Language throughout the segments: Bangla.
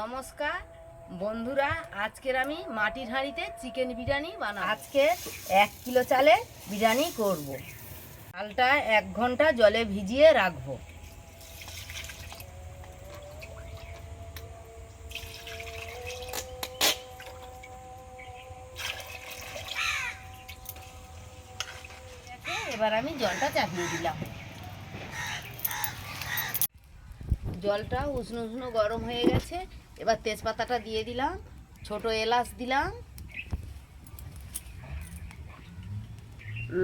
নমস্কার। বন্ধুরা, আজকের আমি মাটির হাঁড়িতে চিকেন বিরিয়ানি বানাবো। আজকে এক কিলো চালে বিরিয়ানি করব। চালটা এক ঘণ্টা জলে ভিজিয়ে রাখব। এবার আমি জলটা চাপিয়ে দিলাম। জলটা উষ্ণ উষ্ণ গরম হয়ে গেছে। এবার তেজপাতাটা দিয়ে দিলাম, ছোট এলাচ দিলাম,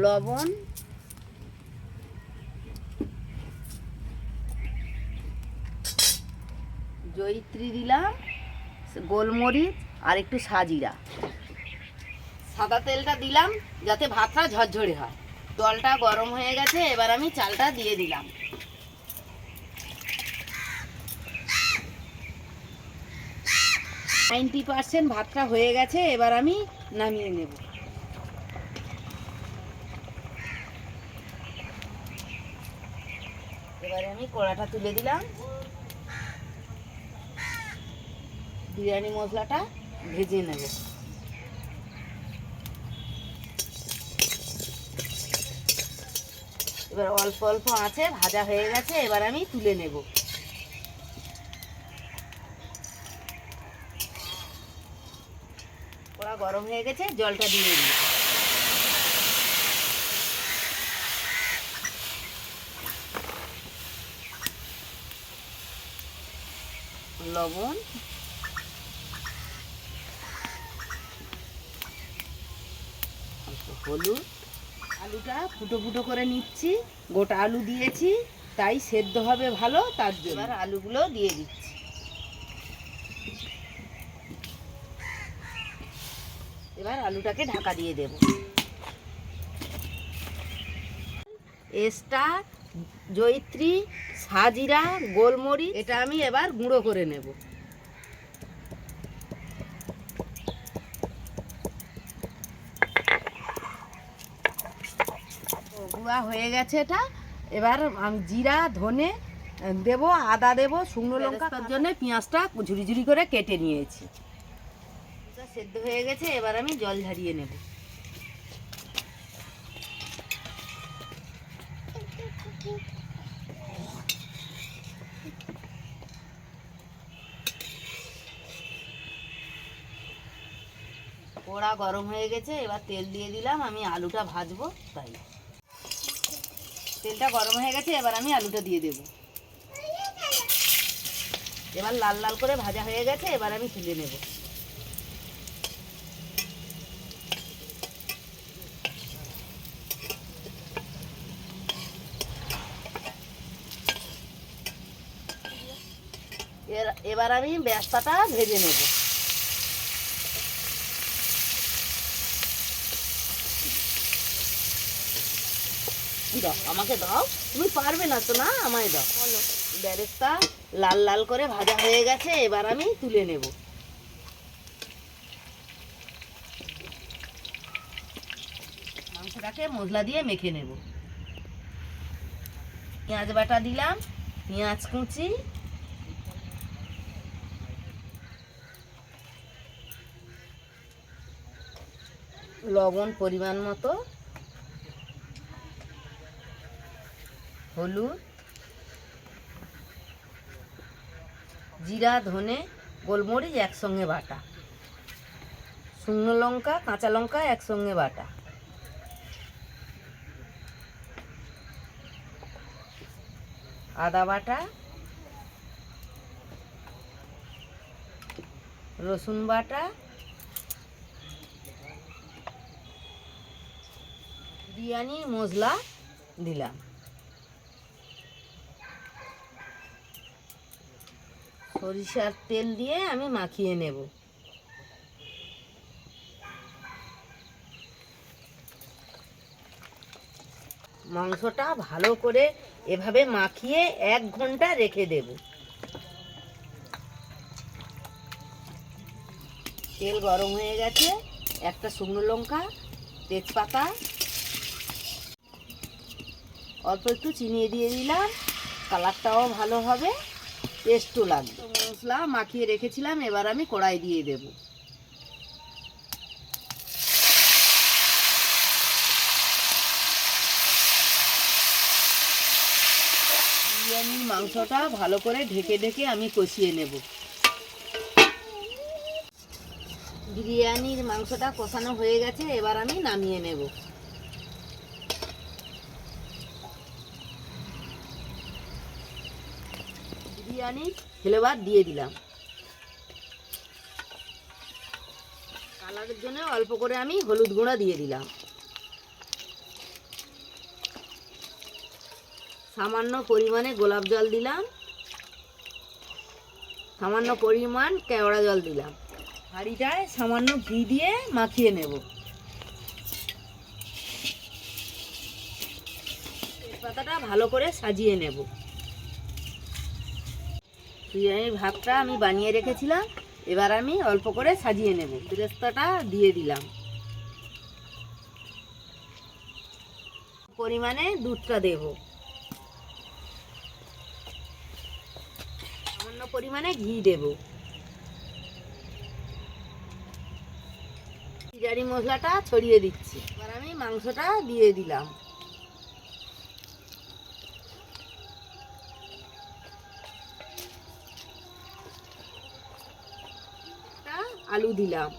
লবণ, জয়িত্রী দিলাম, গোলমরিচ আর একটু সাজিরা। সাদা তেলটা দিলাম যাতে ভাতটা ঝরঝরে হয়। জলটা গরম হয়ে গেছে, এবার আমি চালটা দিয়ে দিলাম। নাইনটি পার্সেন্ট ভাতটা হয়ে গেছে, এবার আমি নামিয়ে নেব। এবারে আমি কড়াটা তুলে দিলাম। বিরিয়ানি মশলাটা ভেজে নেব। এবার অল্প অল্প আছে ভাজা হয়ে গেছে, এবার আমি তুলে নেব। গরম হয়ে গেছে, জলটা দিয়ে দিই লবণ। হলুদ। আলুটা ফুটো ফুটো করে নিচ্ছি, গোটা আলু দিয়েছি, তাই সেদ্ধ হবে ভালো, তার জন্য। আলুগুলো দিয়ে দিচ্ছি। এবার আলুটাকে ঢাকা দিয়ে দেব। এস্টার জয়িত্রী, সাজিরা, গোলমরিচ, এটা আমি এবার গুঁড়ো করে নেব। গুঁড়া হয়ে গেছে এটা। এবার আমি জিরা, ধনে দেব, আদা দেব, শুকনো লঙ্কার জন্য পেঁয়াজটা ঝুরি ঝুরি করে কেটে নিয়েছি। সেদ্ধ হয়ে গেছে, এবার আমি জল ঝারিয়ে নেব। কড়া গরম হয়ে গেছে, এবার তেল দিয়ে দিলাম, আমি আলুটা ভাজবো, তাই। তেলটা গরম হয়ে গেছে, এবার আমি আলুটা দিয়ে দেব। এবার লাল লাল করে ভাজা হয়ে গেছে, এবার আমি তুলে নেব। এবার আমি ব্যস্তাটা ভেজে নেব। দাও আমাকে দাও। তুমি পারবে না তো না? আমায় দাও। ব্যারেস্তা লাল লাল করে ভাজা হয়ে গেছে এবার আমি তুলে নেব। মাংসটাকে মশলা দিয়ে মেখে নেব। পেঁয়াজ বাটা দিলাম পেঁয়াজ কুচি লবণ পরিমাণ মতো, হলুদ, জিরা, ধনে, গোলমরিচ একসঙ্গে বাটা। শুকনো লঙ্কা, কাঁচা লঙ্কা একসঙ্গে বাটা। আদা বাটা, রসুন বাটা বিরিয়ানি মশলা দিলাম। সরিষার তেল দিয়ে আমি মাখিয়ে নেব। মাংসটা ভালো করে এভাবে মাখিয়ে এক ঘণ্টা রেখে দেব। তেল গরম হয়ে গেছে, একটা শুকনো লঙ্কা, তেজপাতা অল্প একটু চিনি দিয়ে দিলাম। কালারটাও ভালো হবে টেস্টও লাগবে। মশলা মাখিয়ে রেখেছিলাম, এবার আমি কড়াই দিয়ে দেব। বিরিয়ানির মাংসটা ভালো করে ঢেকে ঢেকে আমি কষিয়ে নেব। বিরিয়ানির মাংসটা কষানো হয়ে গেছে, এবার আমি নামিয়ে নেব। বিরিয়ানি ফ্লেভার দিয়ে দিলাম। কালারের জন্য অল্প করে আমি হলুদ গুঁড়া দিয়ে দিলাম। সামান্য পরিমাণে গোলাপ জল দিলাম। সামান্য পরিমাণ কেওড়া জল দিলাম। হাঁড়িটায় সামান্য ঘি দিয়ে মাখিয়ে নেব। পাতাটা ভালো করে সাজিয়ে নেব। বিরিয়ানির ভাতটা আমি বানিয়ে রেখেছিলাম। এবার আমি অল্প করে সাজিয়ে নেব। বেরেস্তাটা দিয়ে দিলাম। পরিমাণে দুধটা দেব। সামান্য পরিমাণে ঘি দেব। বিরিয়ানি মশলাটা ছড়িয়ে দিচ্ছি। এবার আমি মাংসটা দিয়ে দিলাম। আলু দিলাম।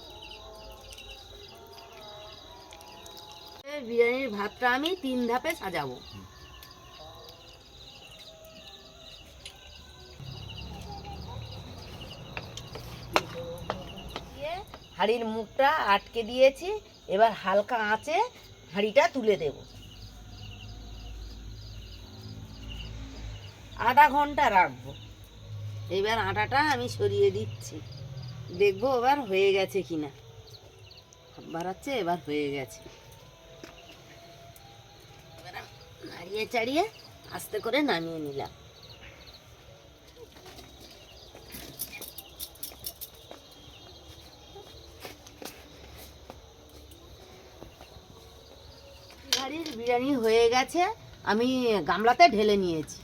বিরিয়ানির ভাতটা আমি তিন ধাপে সাজাবো। হাঁড়ির মুখটা আটকে দিয়েছি, এবার হালকা আঁচে হাঁড়িটা তুলে দেব। আধা ঘণ্টা রাখব। এবার আটাটা আমি সরিয়ে দিচ্ছি। দেখব এবার হয়ে গেছে কিনা। বাড়াচ্ছে এবার হয়ে গেছে। নাড়িয়ে চাড়িয়ে আস্তে করে নামিয়ে নিলাম। হাঁড়ির বিরিয়ানি হয়ে গেছে, আমি গামলাতে ঢেলে নিয়েছি।